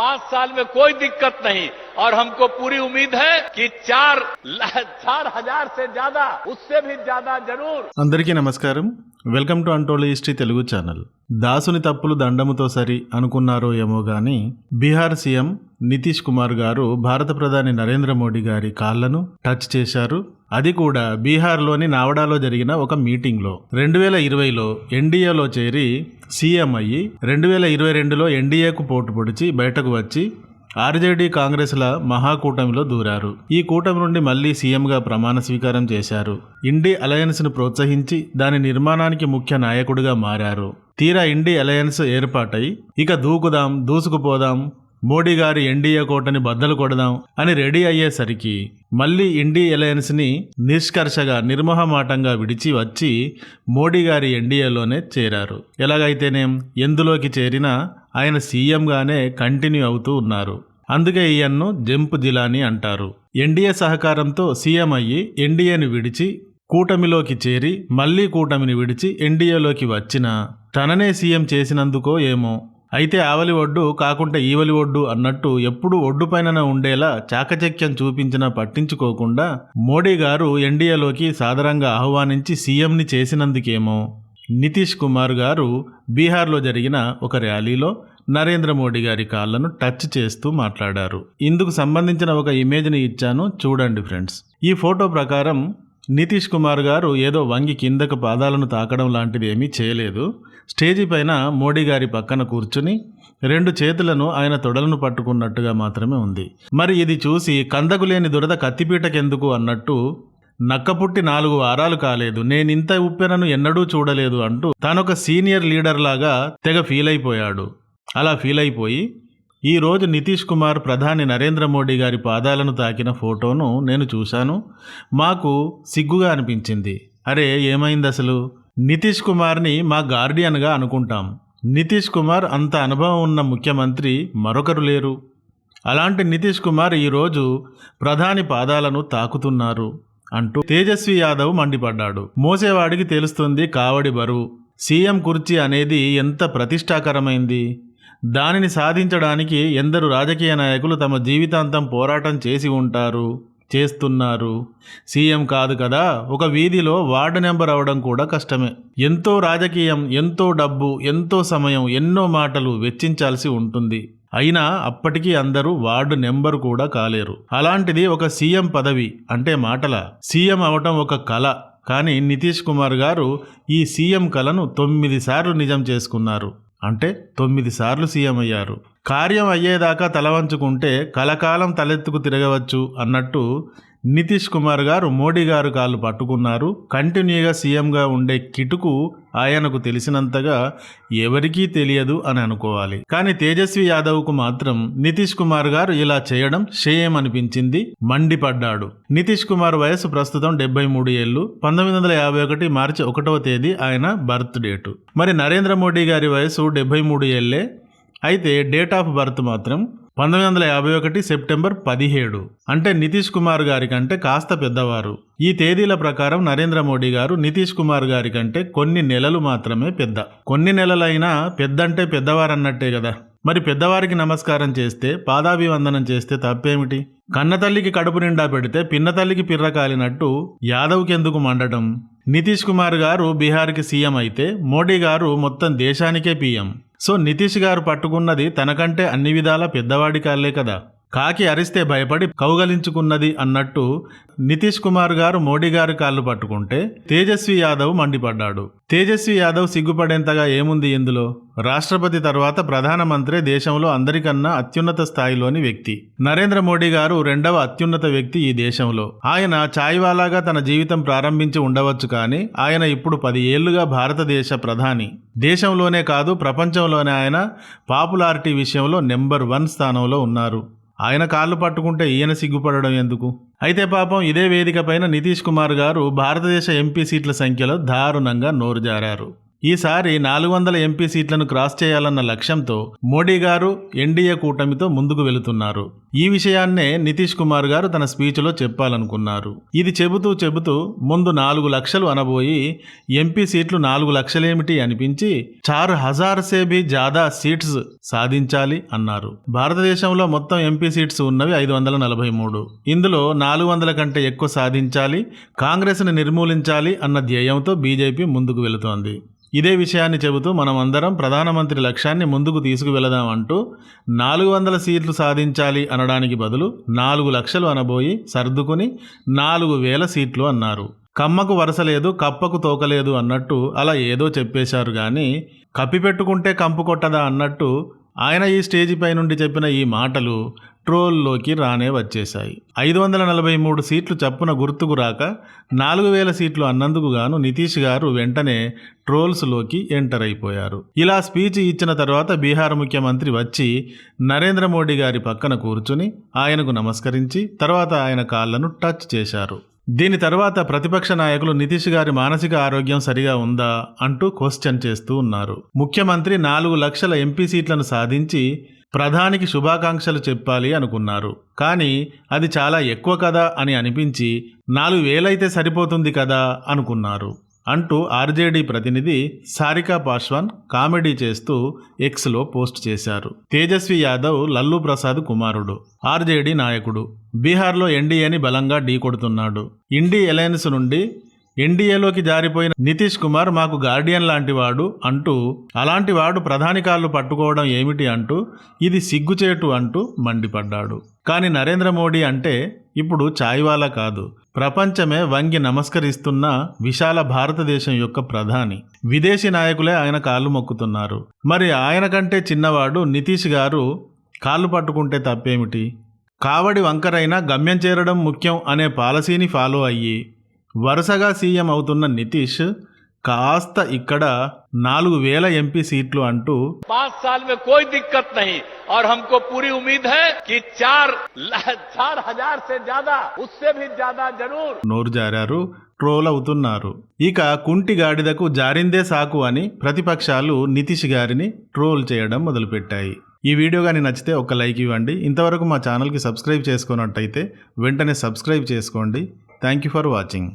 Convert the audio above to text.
पाँच साल में कोई दिक्कत नहीं। और हमको पूरी उम्मीद है कि चार चार हजार से ज्यादा उससे भी ज्यादा जरूर అందరికీ నమస్కారం welcome to అంటోళ history Telugu channel దాసుని తప్పులు దండముతో సరి అనుకున్నారో ఏమో గాని బీహార్ సీఎం నితీష్ కుమార్ గారు భారత ప్రధాని నరేంద్ర మోడీ గారి కాళ్లను టచ్ చేశారు అది కూడా బీహార్లోని నావడాలో జరిగిన ఒక మీటింగ్లో రెండు వేల ఇరవైలో ఎన్డీఏలో చేరి సీఎం అయ్యి రెండు వేల ఇరవై రెండులో ఎన్డీఏకు పోటు పొడిచి బయటకు వచ్చి ఆర్జేడీ కాంగ్రెస్ల మహాకూటమిలో దూరారు. ఈ కూటమి నుండి మళ్ళీ సీఎంగా ప్రమాణ స్వీకారం చేశారు. ఇండి అలయన్స్ను ప్రోత్సహించి దాని నిర్మాణానికి ముఖ్య నాయకుడిగా మారారు. తీరా ఇండి అలయన్స్ ఏర్పాటై ఇక దూకుదాం దూసుకుపోదాం మోడీ గారి ఎన్డీఏ కోటని బద్దలు కొడదాం అని రెడీ అయ్యేసరికి మళ్ళీ ఇండి అలయన్స్ని నిష్కర్షగా నిర్మోహమాటంగా విడిచి వచ్చి మోడీ గారి ఎన్డీఏలోనే చేరారు. ఎలాగైతేనేం ఎందులోకి చేరినా ఆయన సీఎంగానే కంటిన్యూ అవుతూ ఉన్నారు. అందుకే ఈయన్ను జంప్ జిలానీ అంటారు. ఎన్డీఏ సహకారంతో సీఎం అయ్యి ఎన్డీఏని విడిచి కూటమిలోకి చేరి మళ్ళీ కూటమిని విడిచి ఎన్డీఏలోకి వచ్చిన తననే సీఎం చేసినందుకో ఏమో. అయితే ఆవలి ఒడ్డు కాకుంటే ఈవలి ఒడ్డు అన్నట్టు ఎప్పుడు ఒడ్డు ఉండేలా చాకచక్యం చూపించినా పట్టించుకోకుండా మోడీ గారు ఎన్డీఏలోకి సాదరంగా ఆహ్వానించి సీఎంని చేసినందుకేమో. నితీష్ కుమార్ గారు బీహార్లో జరిగిన ఒక ర్యాలీలో నరేంద్ర మోడీ గారి కాళ్ళను టచ్ చేస్తూ మాట్లాడారు. ఇందుకు సంబంధించిన ఒక ఇమేజ్ని ఇచ్చాను. చూడండి ఫ్రెండ్స్. ఈ ఫోటో ప్రకారం నితీష్ కుమార్ గారు ఏదో వంగి కిందకు పాదాలను తాకడం లాంటిది ఏమీ చేయలేదు. స్టేజీ పైన మోడీ గారి పక్కన కూర్చుని రెండు చేతులను ఆయన తొడలను పట్టుకున్నట్టుగా మాత్రమే ఉంది. మరి ఇది చూసి కందకు లేని దురద కత్తిపీటకెందుకు అన్నట్టు నక్కపుట్టి నాలుగు వారాలు కాలేదు. నేనింత ఉప్పెనను ఎన్నడూ చూడలేదు అంటూ తానొక సీనియర్ లీడర్ లాగా తెగ ఫీల్ అయిపోయాడు అలా ఫీల్ అయిపోయి ఈరోజు నితీష్ కుమార్ ప్రధాని నరేంద్ర మోడీ గారి పాదాలను తాకిన ఫోటోను నేను చూశాను. మాకు సిగ్గుగా అనిపించింది. అరే ఏమైంది అసలు నితీష్ కుమార్ని మా గార్డియన్గా అనుకుంటాం. నితీష్ కుమార్ అంత అనుభవం ఉన్న ముఖ్యమంత్రి మరొకరు లేరు. అలాంటి నితీష్ కుమార్ ఈరోజు ప్రధాని పాదాలను తాకుతున్నారు అంటూ తేజస్వి యాదవ్ మండిపడ్డాడు. మోసేవాడికి తెలుస్తుంది కావడి బరువు. సీఎం కుర్చీ అనేది ఎంత ప్రతిష్టాకరమైంది? దానిని సాధించడానికి ఎందరు రాజకీయ నాయకులు తమ జీవితాంతం పోరాటం చేసి ఉంటారు చేస్తున్నారు. సీఎం కాదు కదా ఒక వీధిలో వార్డు నెంబర్ అవడం కూడా కష్టమే. ఎంతో రాజకీయం ఎంతో డబ్బు ఎంతో సమయం ఎన్నో మాటలు వెచ్చించాల్సి ఉంటుంది. అయినా అప్పటికీ అందరూ వార్డు నెంబర్ కూడా కాలేరు. అలాంటిది ఒక సీఎం పదవి అంటే మాటల. సీఎం అవటం ఒక కళ. కానీ నితీష్ కుమార్ గారు ఈ సీఎం కళను తొమ్మిది సార్లు నిజం చేసుకున్నారు. అంటే తొమ్మిది సార్లు సీఎం అయ్యారు. కార్యం అయ్యేదాకా తలవంచుకుంటే కలకాలం తలెత్తుకు తిరగవచ్చు అన్నట్టు నితీష్ కుమార్ గారు మోడీ గారు కాళ్ళు పట్టుకున్నారు. కంటిన్యూగా సీఎంగా ఉండే కిటుకు ఆయనకు తెలిసినంతగా ఎవరికీ తెలియదు అని అనుకోవాలి. కానీ తేజస్వి యాదవ్కు మాత్రం నితీష్ కుమార్ గారు ఇలా చేయడం షేయం అనిపించింది మండిపడ్డాడు. నితీష్ కుమార్ వయసు ప్రస్తుతం డెబ్బై మూడు ఏళ్ళు. పంతొమ్మిది వందల యాభై ఒకటి మార్చి ఒకటవ తేదీ ఆయన బర్త్ డేటు. మరి నరేంద్ర మోడీ గారి వయసు డెబ్బై మూడు ఏళ్ళే. అయితే డేట్ ఆఫ్ బర్త్ మాత్రం పంతొమ్మిది వందల యాభై ఒకటి సెప్టెంబర్ పదిహేడు. అంటే నితీష్ కుమార్ గారి కంటే కాస్త పెద్దవారు. ఈ తేదీల ప్రకారం నరేంద్ర మోడీ గారు నితీష్ కుమార్ గారి కంటే కొన్ని నెలలు మాత్రమే పెద్ద. కొన్ని నెలలైనా పెద్దంటే పెద్దవారన్నట్టే కదా. మరి పెద్దవారికి నమస్కారం చేస్తే పాదాభివందనం చేస్తే తప్పేమిటి? కన్నతల్లికి కడుపు నిండా పెడితే పిన్నతల్లికి పిర్ర కాలినట్టు యాదవ్కి మండటం? నితీష్ కుమార్ గారు బీహార్కి సీఎం అయితే మోడీ గారు మొత్తం దేశానికే పీఎం. సో నితీష్ గారు పట్టుకున్నది తనకంటే అన్ని విధాల పెద్దవాడి కాళ్ళే కదా. కాకి అరిస్తే భయపడి కౌగలించుకున్నది అన్నట్టు నితీష్ కుమార్ గారు మోడీ గారి కాళ్ళు పట్టుకుంటే తేజస్వి యాదవ్ మండిపడ్డాడు. తేజస్వి యాదవ్ సిగ్గుపడేంతగా ఏముంది ఇందులో? రాష్ట్రపతి తర్వాత ప్రధానమంత్రి దేశంలో అందరికన్నా అత్యున్నత స్థాయిలోని వ్యక్తి. నరేంద్ర మోడీ గారు రెండవ అత్యున్నత వ్యక్తి ఈ దేశంలో. ఆయన చాయ్వాలాగా తన జీవితం ప్రారంభించి ఉండవచ్చు కానీ ఆయన ఇప్పుడు పది ఏళ్ళుగా భారతదేశ ప్రధాని. దేశంలోనే కాదు ప్రపంచంలోనే ఆయన పాపులారిటీ విషయంలో నెంబర్ వన్ స్థానంలో ఉన్నారు. ఆయన కాళ్ళు పట్టుకుంటే ఈయన సిగ్గుపడడం ఎందుకు? అయితే పాపం ఇదే వేదికపైన నితీష్ కుమార్ గారు భారతదేశ ఎంపీ సీట్ల సంఖ్యలో దారుణంగా నోరు జారారు ఈసారి నాలుగు వందల ఎంపీ సీట్లను క్రాస్ చేయాలన్న లక్ష్యంతో మోడీ గారు ఎన్డీఏ కూటమితో ముందుకు వెళుతున్నారు. ఈ విషయాన్నే నితీష్ కుమార్ గారు తన స్పీచ్లో చెప్పాలనుకున్నారు. ఇది చెబుతూ చెబుతూ ముందు నాలుగు లక్షలు అనబోయి ఎంపీ సీట్లు నాలుగు లక్షలేమిటి అనిపించి చార్ హజార్ సే జాదా సీట్స్ సాధించాలి అన్నారు. భారతదేశంలో మొత్తం ఎంపీ సీట్స్ ఉన్నవి ఐదు వందల నలభై మూడు. ఇందులో నాలుగు వందల కంటే ఎక్కువ సాధించాలి కాంగ్రెస్ను నిర్మూలించాలి అన్న ధ్యేయంతో బీజేపీ ముందుకు వెళుతోంది. ఇదే విషయాన్ని చెబుతూ మనం అందరం ప్రధానమంత్రి లక్ష్యాన్ని ముందుకు తీసుకువెళదాం అంటూ నాలుగు వందల సీట్లు సాధించాలి అనడానికి బదులు నాలుగు లక్షలు అనబోయి సర్దుకుని నాలుగు వేల సీట్లు అన్నారు. కమ్మకు వరసలేదు కప్పకు తోకలేదు అన్నట్టు అలా ఏదో చెప్పేశారు కానీ కప్పిపెట్టుకుంటే కంపు కొట్టదా అన్నట్టు ఆయన ఈ స్టేజిపై నుండి చెప్పిన ఈ మాటలు ట్రోల్లోకి రానే వచ్చేశాయి. ఐదు వందల నలభై మూడు సీట్లు చప్పున గుర్తుకు రాక నాలుగు వేల సీట్లు అన్నందుకు గాను నితీష్ గారు వెంటనే ట్రోల్స్లోకి ఎంటర్ అయిపోయారు. ఇలా స్పీచ్ ఇచ్చిన తర్వాత బీహార్ ముఖ్యమంత్రి వచ్చి నరేంద్ర మోడీ గారి పక్కన కూర్చుని ఆయనకు నమస్కరించి తర్వాత ఆయన కాళ్ళను టచ్ చేశారు. దీని తర్వాత ప్రతిపక్ష నాయకులు నితీష్ గారి మానసిక ఆరోగ్యం సరిగా ఉందా అంటూ క్వశ్చన్ చేస్తూ ఉన్నారు. ముఖ్యమంత్రి నాలుగు లక్షల ఎంపీ సీట్లను సాధించి ప్రధానికి శుభాకాంక్షలు చెప్పాలి అనుకున్నారు. కానీ అది చాలా ఎక్కువ కదా అని అనిపించి నాలుగు వేలైతే సరిపోతుంది కదా అనుకున్నారు. అంటూ ఆర్జేడీ ప్రతినిధి సారికా పాశ్వాన్ కామెడీ చేస్తూ ఎక్స్లో పోస్ట్ చేశారు. తేజస్వి యాదవ్ లల్లు ప్రసాద్ కుమారుడు. ఆర్జేడీ నాయకుడు. బీహార్లో ఎన్డీఏని బలంగా ఢీకొడుతున్నాడు ఇండి అలయన్స్ నుండి ఎన్డీఏలోకి జారిపోయిన నితీష్ కుమార్ మాకు గార్డియన్ లాంటివాడు అంటూ అలాంటి వాడు ప్రధాని కాళ్ళు పట్టుకోవడం ఏమిటి అంటూ ఇది సిగ్గుచేటు అంటూ మండిపడ్డాడు. కానీ నరేంద్ర మోడీ అంటే ఇప్పుడు చాయ్వాలా కాదు. ప్రపంచమే వంగి నమస్కరిస్తున్న విశాల భారతదేశం యొక్క ప్రధాని. విదేశీ నాయకులే ఆయన కాళ్ళు మొక్కుతున్నారు. మరి ఆయన కంటే చిన్నవాడు నితీష్ గారు కాళ్ళు పట్టుకుంటే తప్పేమిటి? కావడి వంకరైనా గమ్యం చేరడం ముఖ్యం అనే పాలసీని ఫాలో అయ్యి వరుసగా సీఎం అవుతున్న నితీష్ కాస్త ఇక్కడ నాలుగు వేల ఎంపీ సీట్లు అంటూ पांच साल में कोई दिक्कत नहीं और हमको पूरी उम्मीद है कि चार ला- चार हजार से ज्यादा उससे भी ज्यादा जरूर నోరు జారారు ట్రోల్ అవుతున్నారు ఇక కుంటి గాడిదకు జారిందే సాకు అని ప్రతిపక్షాలు నితీష్ గారిని ట్రోల్ చేయడం మొదలుపెట్టాయి ఈ వీడియో కానీ నచ్చితే ఒక లైక్ ఇవ్వండి ఇంతవరకు మా ఛానల్కి సబ్స్క్రైబ్ చేసుకున్నట్టయితే వెంటనే సబ్స్క్రైబ్ చేసుకోండి థ్యాంక్ యూ ఫర్ వాచింగ్